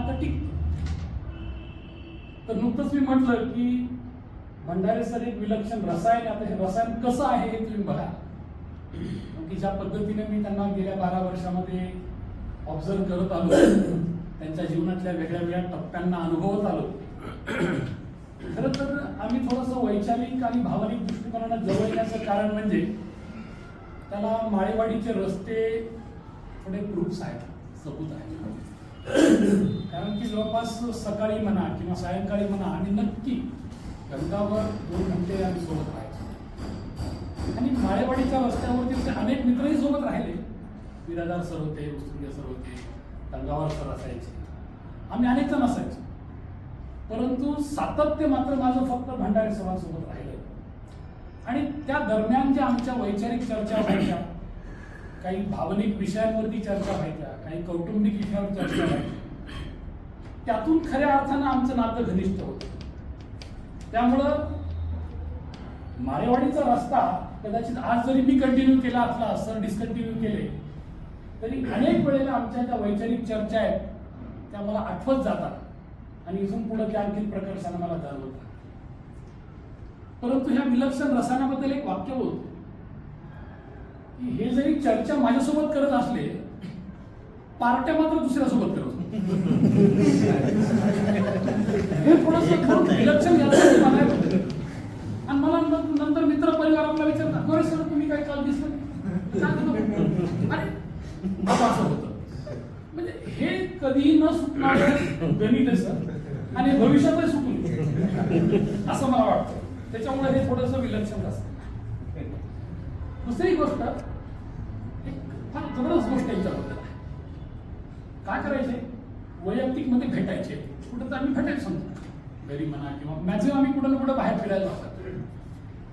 नातं टिकतं तर नुकतंच मी म्हटलं की भंडारे सर एक विलक्षण रसायन आता हे रसायन कसं आहे हे तुम्ही बघा. की ज्या पद्धतीने मी त्यांना गेल्या बारा वर्षामध्ये ऑब्झर्व करत आलो. त्यांच्या जीवनातल्या वेगळ्या वेगळ्या टप्प्यांना अनुभवत आलो. खरं तर आम्ही थोडंसं वैचारिक आणि भावनिक दृष्टिकोनानं जवळ येण्याचं कारण म्हणजे त्याला माळेवाडीचे रस्ते थोडे प्रूफ्स आहेत सबूत आहेत. कारण की जवळपास सकाळी म्हणा किंवा सायंकाळी म्हणा आणि नक्की गंगावर दोन घंटे आम्ही सोबत राहायचो. आणि माळेवाडीच्या रस्त्यावरती अनेक मित्रही सोबत राहिले. बिरादार सर होते उस्तुर्य सर होते गंगावर सर असायचे. आम्ही अनेक जण असायचो. परंतु सातत्य मात्र माझं फक्त भंडारी सरांसोबत राहिलं. आणि त्या दरम्यान ज्या आमच्या वैचारिक चर्चा व्हायच्या काही भावनिक विषयांवरती चर्चा व्हायच्या काही कौटुंबिक विषयावर चर्चा व्हायच्या त्यातून खऱ्या अर्थानं आमचं नातं घनिष्ठ होतं. त्यामुळं माळेवाडीचा रस्ता कदाचित आज जरी मी कंटिन्यू केला असला सर डिस्कंटिन्यू केले तरी अनेक वेळेला आमच्या ज्या वैचारिक चर्चा आहेत त्या मला आठवत जातात. आणि इथून पुढे त्या आणखी प्रकर्षानं मला जाणवतात. परंतु ह्या विलक्षण रसायनाबद्दल एक वाक्य बोलतो. हे जरी चर्चा माझ्यासोबत करत असले पार्ट्या मात्र दुसऱ्यासोबत करत. हे थोडस वाटतं. आणि मला नंतर मित्र परिवार आपला विचारतात बरं सर तुम्ही काय काल दिसलं नाही?" काय झालं? अरे बाबा असं होतं म्हणजे हे कधीही न सुटणारं गणित सर आणि भविष्यातही सुटू नये. असं मला वाटतं त्याच्यामुळे हे थोडस विलक्षण असतं दुसरी सगळंच गोष्ट याच्याबद्दल काय करायचे? वैयक्तिकमध्ये भेटायचे. कुठं तर आम्ही भेटायचं समजा. घरी म्हणा किंवा मॅक्झिमम आम्ही कुठं ना कुठं बाहेर फिरायला जातात.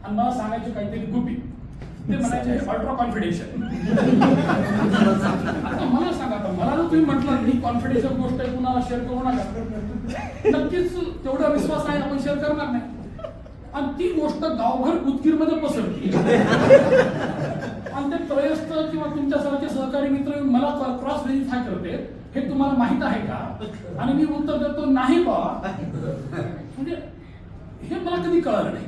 आणि मला सांगायचे काहीतरी गुपी ते म्हणायचे अल्ट्रा कॉन्फिडेन्शियल आता मला सांगा आता मला जर तुम्ही म्हटलं ही कॉन्फिडेन्शियल गोष्ट आहे कुणाला शेअर करू नका. नक्कीच तेवढा विश्वास आहे आपण शेअर करणार नाही. आणि ती गोष्ट गावभर गुदकीरमध्ये पसरली. आणि ते त्रयस्थ किंवा तुमच्यासारखे सहकारी मित्र मला क्रॉस व्हेरिफाय करते हे तुम्हाला माहीत आहे का? आणि मी उत्तर देतो नाही बा. म्हणजे हे मला कधी कळलं नाही.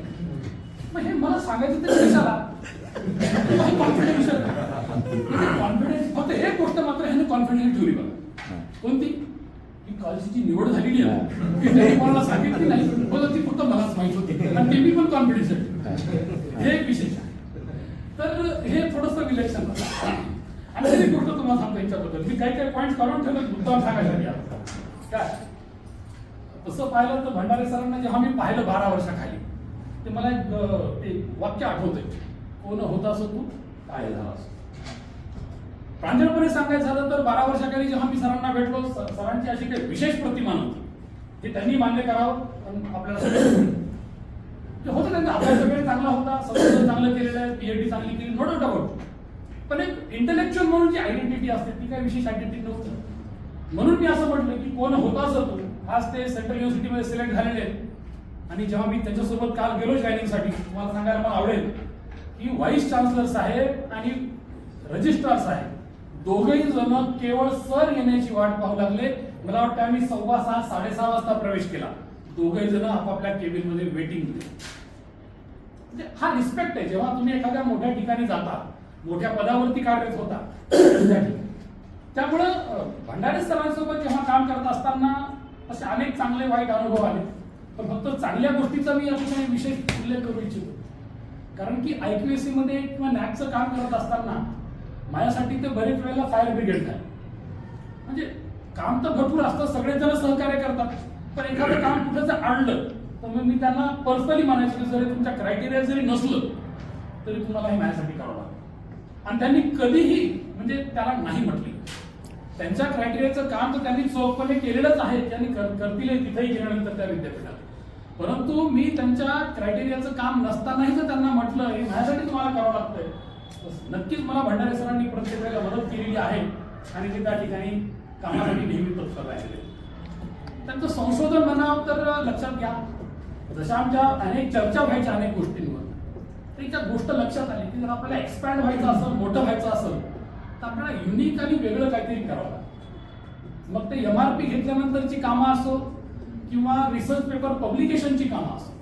मग हे मला सांगायचं तरी कशाला? कॉन्फिडन्स कॉन्फिडन्स फक्त एक गोष्ट मात्र ह्याने कॉन्फिडन्स ठेवली बघा. कोणती? की कॉलेजची निवड झालेली आहे. की त्यांनी कोणाला सांगितली नाही ती फक्त मलाच माहीत होती. आणि ते मी पण कॉन्फिडन्स हे एक विशेष. तर हे थोडस विलक्षण झालं. आणि एक गोष्ट तुम्हाला सांगतो याच्याबद्दल. मी काही काही पॉईंट काढून ठेवले मुद्दाम सांगायसाठी काय? तसं पाहिलं तर भंडारे सरांना जेव्हा मी पाहिलं बारा वर्षाखाली ते मला एक ते वाक्य आठवतंय. कोण होता असं तू काय झाला असो. प्रांजळपणे सांगायचं झालं तर बारा वर्षाखाली जेव्हा मी सरांना भेटलो सरांची अशी काही विशेष प्रतिमा नव्हती. ते त्यांनी मान्य करावं पण आपल्याला ते होतं त्यांचा. अभ्यास वगैरे चांगला होता संशोधन चांगलं केलेलं आहे पीएचडी चांगली केली नो डाऊट अबाउट पण एक इंटेलेक्च्युअल म्हणून जी आयडेंटिटी असते ती काही विशेष आयडेंटिटी नव्हती. म्हणून मी असं म्हटलं की कोण होता असं तो आज ते सेंट्रल युनिव्हर्सिटीमध्ये सिलेक्ट झालेले आहेत. आणि जेव्हा मी त्यांच्यासोबत काल गेलो जॉईनिंगसाठी तुम्हाला सांगायला मला आवडेल की व्हाईस चान्सलर साहेब आणि रजिस्ट्रार साहेब दोघेही जण केवळ सर येण्याची वाट पाहू लागले. मला वाटतं आम्ही सव्वा सहा साडेसहा वाजता प्रवेश केला. दोघे जण आपापल्या केबिनमध्ये वेटिंग म्हणजे हा रिस्पेक्ट आहे. जेव्हा तुम्ही एखाद्या मोठ्या ठिकाणी जाता मोठ्या पदावरती कार्यरत होता त्यामुळं भंडारे सरांसोबत जेव्हा काम करत असताना असे अनेक चांगले वाईट अनुभव आले. पण फक्त चांगल्या गोष्टीचा मी या ठिकाणी विशेष उल्लेख करू इच्छितो. कारण की आयपीएससी मध्ये किंवा नॅकचं काम करत असताना माझ्यासाठी ते बरेच वेळेला फायर ब्रिगेड झाले. म्हणजे काम तर भरपूर असतं सगळेजण सहकार्य करतात. पण एखादं काम कुठं जर आणलं तर मग मी त्यांना पर्सनली म्हणायचं की जरी तुमच्या क्रायटेरिया जरी नसलं तरी तुम्हाला हे माझ्यासाठी करावं लागलं. आणि त्यांनी कधीही म्हणजे त्याला नाही म्हटले. त्यांच्या क्रायटेरियाचं काम तर त्यांनी चोखपणे केलेलंच आहे त्यांनी कर- करतील तिथेही गेल्यानंतर त्या विद्यापीठात. परंतु मी त्यांच्या क्रायटेरियाचं काम नसतानाही जर त्यांना म्हटलं हे माझ्यासाठी तुम्हाला करावं लागतंय नक्कीच मला भंडारे सरांनी प्रत्येक वेळेला मदत केलेली आहे. आणि ते त्या ठिकाणी कामासाठी नेहमी तत्पर राहिले त्यांचं संशोधन म्हणावं तर लक्षात घ्या. जशा आमच्या अनेक चर्चा व्हायच्या अनेक गोष्टींवर त्याच्या गोष्ट लक्षात आली की जर आपल्याला एक्सपॅन्ड व्हायचं असेल मोठं व्हायचं असेल तर आपल्याला युनिक आणि वेगळं काहीतरी करावं लागतं. मग ते एम आर पी घेतल्यानंतरची कामं असो किंवा रिसर्च पेपर पब्लिकेशनची कामं असो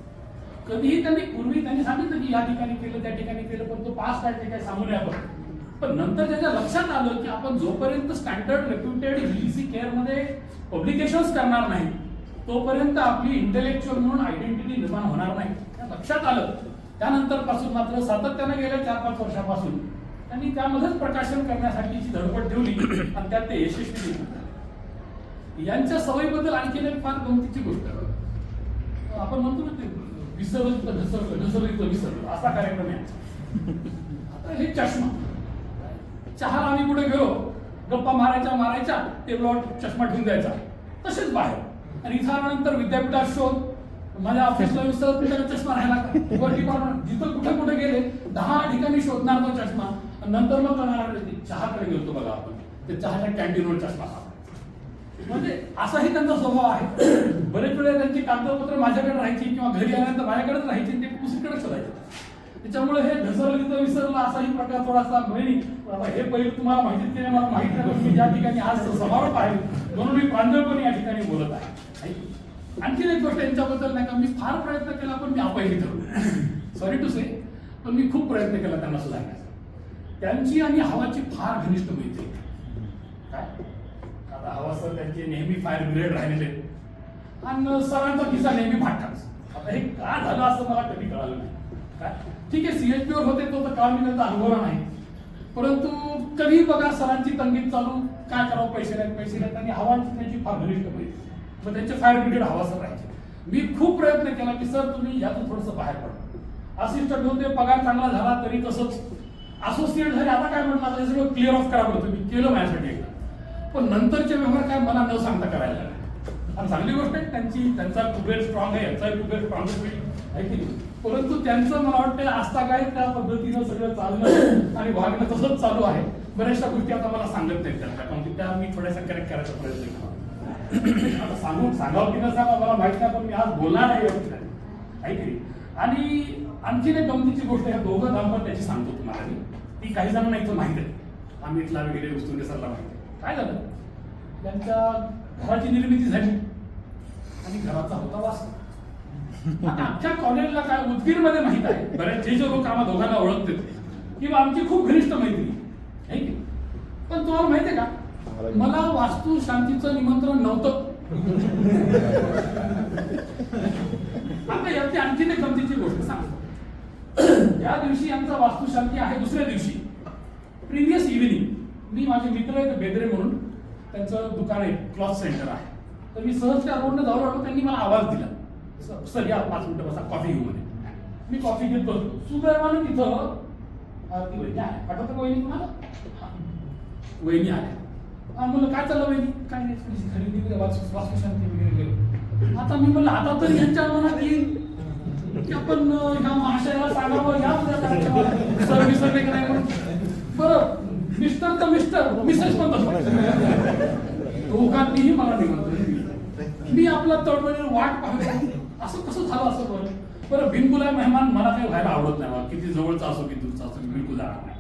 कधीही त्यांनी पूर्वी त्यांनी सांगितलं की या ठिकाणी केलं त्या ठिकाणी केलं पण तो पास काय ते काय सांगू नये आपण. पण नंतर त्याच्या लक्षात आलं की आपण जोपर्यंत स्टँडर्ड रेप्युटेड व्हीसी केअरमध्ये पब्लिकेशन्स करणार नाही तोपर्यंत आपली इंटेलेक्च्युअल म्हणून आयडेंटिटी निर्माण होणार नाही. लक्षात आलं. त्यानंतरपासून मात्र सातत्यानं गेल्या चार पाच वर्षापासून त्यांनी त्यामध्येच प्रकाशन करण्यासाठीची धडपड ठेवली आणि त्यात ते यशस्वी यांच्या सवयीबद्दल आणखीन एक फार गमतीची गोष्ट. आपण म्हणतो ना ते विसरलं तर ढसरलं ढसरलं तर विसरलं असा कार्यक्रम आहे. आता हे चष्मा. चहाला आम्ही कुठे गेलो? गप्पा मारायच्या मारायच्या प्लॉट चष्मा ठेवून द्यायचा. तसेच बाहेर. आणि इथं आल्यानंतर विद्यापीठात शोध. माझ्या ऑफिसला विसरत तुझ्याकडे चष्मा राहिला वरती जिथं कुठे कुठे गेले दहा ठिकाणी शोधणार तो चष्मा. नंतर मग करणार चहाकडे गेलो बघा आपण. ते चहाच्या कॅन्टीनवर चष्मा म्हणजे असाही त्यांचा स्वभाव आहे. बरेच वेळा त्यांची कागदपत्र माझ्याकडे राहायची किंवा घरी आल्यानंतर माझ्याकडेच राहायची ते दुसरीकडे शोधायचे. त्याच्यामुळे हे घसरलं तिथं विसरलं असाही प्रकार थोडासा बहिणी. हे पहिले तुम्हाला माहितीच की नाही मला माहीत नाही मी ज्या ठिकाणी आज समारोप आहे म्हणून मी प्रांजळपणे या ठिकाणी बोलत आहे. आणखीन एक गोष्ट यांच्याबद्दल नाही का मी फार प्रयत्न केला पण मी अपयशी ठरलो. सॉरी टू से पण मी खूप प्रयत्न केला त्यांना सुधारण्याचा. त्यांची आणि हवाची फार घनिष्ठ मैत्री. काय? आता हवा सर त्यांचे नेहमी फायर ब्रिगेड राहिलेले आणि सरांचा किस्सा नेहमी फाटकाच आता हे का झालं असं मला कधी कळालं नाही. काय? ठीक आहे सीएचपी वर होते तो तर काम मी अनुभव नाही. परंतु कधी बघा सरांची तंगीत चालू काय करावं पैसे नाहीत पैसे नाहीत आणि हवांची त्यांची फार घनिष्ठ मैत्री मग त्यांचे फायर ब्रिगेड हवा सर राहायचे. मी खूप प्रयत्न केला की सर तुम्ही यातून थोडंसं बाहेर पडा. असिस्टंट ते पगार चांगला झाला तरी तसंच. असोसिएट झाले आता काय म्हटलं आता सगळं क्लिअर ऑफ करा बरं मी केलं माझ्यासाठी एकदा. पण नंतरचे व्यवहार काय मला न सांगता करायला लागले. आणि चांगली गोष्ट आहे त्यांची त्यांचा कुबेर स्ट्रॉंग आहे यांचाही कुबेर स्ट्रॉंग आहे की नाही? परंतु त्यांचं मला वाटतं आस्था काय त्या पद्धतीनं सगळं चालणं आणि वागणं तसंच चालू आहे. बऱ्याचशा गोष्टी आता मला सांगत नाहीत त्यांच्या कारण की त्या मी थोड्याशा करेक्ट करायचा प्रयत्न केला आता सांगून सांगावं की न सांगा मला माहीत नाही पण मी आज बोलणार आहे या नाही? आणि आणखीन एक गमतीची गोष्ट आहे दोघं दाम्पत्याची सांगतो तुम्हाला मी. ती काही जणांना इथं माहीत आहे. अमितला वगैरे वस्तू सरला माहिती आहे. काय झालं? त्यांच्या घराची निर्मिती झाली. आणि घराचा होता वास्तव. आता आमच्या कॉलेजला काय उदगीरमध्ये माहीत आहे? बऱ्याच जे जे लोक आम्हाला दोघांना ओळखते किंवा आमची खूप घनिष्ठ मैत्री. आहे की? पण तुम्हाला माहितीये का? मला वास्तू शांतीचं निमंत्रण नव्हतं. आता याची आणखीन एक गमतीची गोष्ट सांगतो. या दिवशी आमचा वास्तुशांती आहे दुसऱ्या दिवशी. प्रिव्हियस इव्हिनिंग मी माझे मित्र आहेत बेदरे म्हणून. त्यांचं दुकान आहे क्लॉथ सेंटर आहे. तर मी सहज त्या रोडनं जाऊ लागलो त्यांनी मला आवाज दिला. "सर- सर या पाच मिनिटं बसा कॉफी घेऊ म्हणे. मी कॉफी घेत. बसलो सुदैवानं तिथं. आरती वहिनी आहे आठवतं का वहिनी तुम्हाला? वहिनी आल्या. म्हणलं काय चाललं वहिनी? काय नाही थोडीशी खरेदी वगैरे वाचू शांती वगैरे गेलो आता मी म्हणलं आता तर यांच्या मनात येईल. आपण ह्या महाशयाला सांगावं या उद्या कार्यक्रमाला. सर विसरले नाही म्हणून बरं मिस्टर तर मिस्टर मिसेस पण तसं. दोघांनीही मला निमंत्रण मी आपला तळमळीने वाट पाहतो बरं बरं बिनबुलाय मेहमान मला काही व्हायला आवडत नाही मला किती जवळचा असो की दूरचा असो मी बिलकुल जाणार नाही.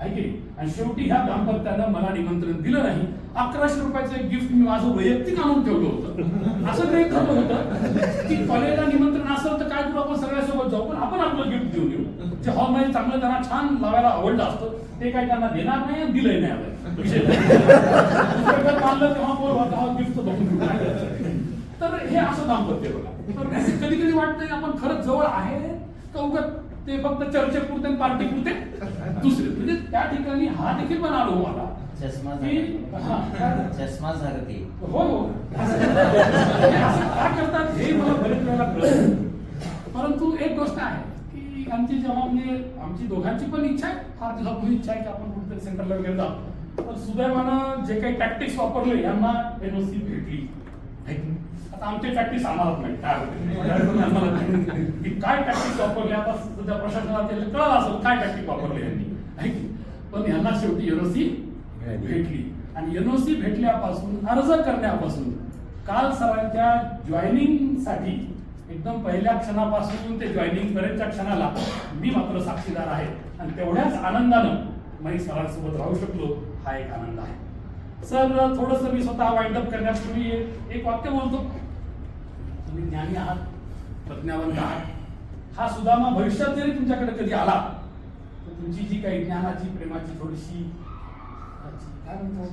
आहे की? आणि शेवटी ह्या दाम्पत्यानं मला निमंत्रण दिलं नाही. अकराशे रुपयाचं एक गिफ्ट मी माझं वैयक्तिक आणून ठेवलं होतं. असं काही ठरलं होतं. की कॉलेजला निमंत्रण असेल तर काय करू आपण सगळ्यासोबत जाऊ. पण आपण आपलं गिफ्ट देऊन येऊ. जे हॉलमध्ये चांगलं त्यांना छान लावायला आवडलं असतं ते काय त्यांना देणार नाही दिलंय दिलंही नाही आपल्याला. विषय मानलं तेव्हा बोल होता गिफ्ट बघून तर हे असं दाम्पत्य बघा. तर कधी कधी वाटतंय आपण खरंच जवळ आहे का उगाच ते फक्त चर्चेपुरते पार्टी पुरते? दुसरे. म्हणजे त्या ठिकाणी हा देखील पण आलो. मला चष्मा हा, काय झालं? चष्मा झारती हो असं का करतात हे मला बरेच वेळेला कळत परंतु एक गोष्ट आहे की आमची जेव्हा म्हणजे आमची दोघांची पण इच्छा आहे फार दिवसापूर्वी इच्छा आहे की आपण कुठेतरी सेंटरला वगैरे जाऊ. पण सुदैवानं जे काही टॅक्टिक्स वापरले यांना एनओसी भेटली? आता आमचे टॅक्टिक्स आम्हालाच नाही. काय होते आम्हाला. की काय टॅक्टिक्स वापरले? आता सध्या प्रशासनाला ते कळलं असेल काय टॅक्टिक वापरले यांनी. की? पण यांना शेवटी एनओसी भेटली. आणि एनओसी भेटल्यापासून अर्ज करण्यापासून काल सरांच्या जॉईनिंगसाठी एकदम पहिल्या क्षणापासून ते जॉईनिंग पर्यंतच्या क्षणाला मी मात्र साक्षीदार आहे. आणि तेवढ्याच आनंदानं मी सरांसोबत राहू शकलो. हा एक आनंद आहे. सर थोडस मी स्वतः वाइंड अप करण्यापूर्वी एक- एक वाक्य बोलतो. तुम्ही ज्ञानी आहात प्रज्ञावंत आहात. हा सुदामा भविष्यात जरी तुमच्याकडे कधी आला तर तुमची जी काही ज्ञानाची प्रेमाची थोडीशी काय म्हणतो?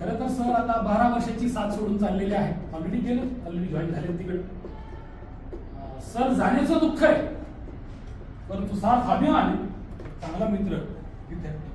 खरं तर सर आता बारा वर्षाची साथ सोडून चाललेली आहे. ऑलरेडी गेले ऑलरेडी जॉईन झाले तिकडे. सर जाण्याचं दुःख आहे. परंतु साथ अभिमान आणि चांगला मित्र विद्यार्थी.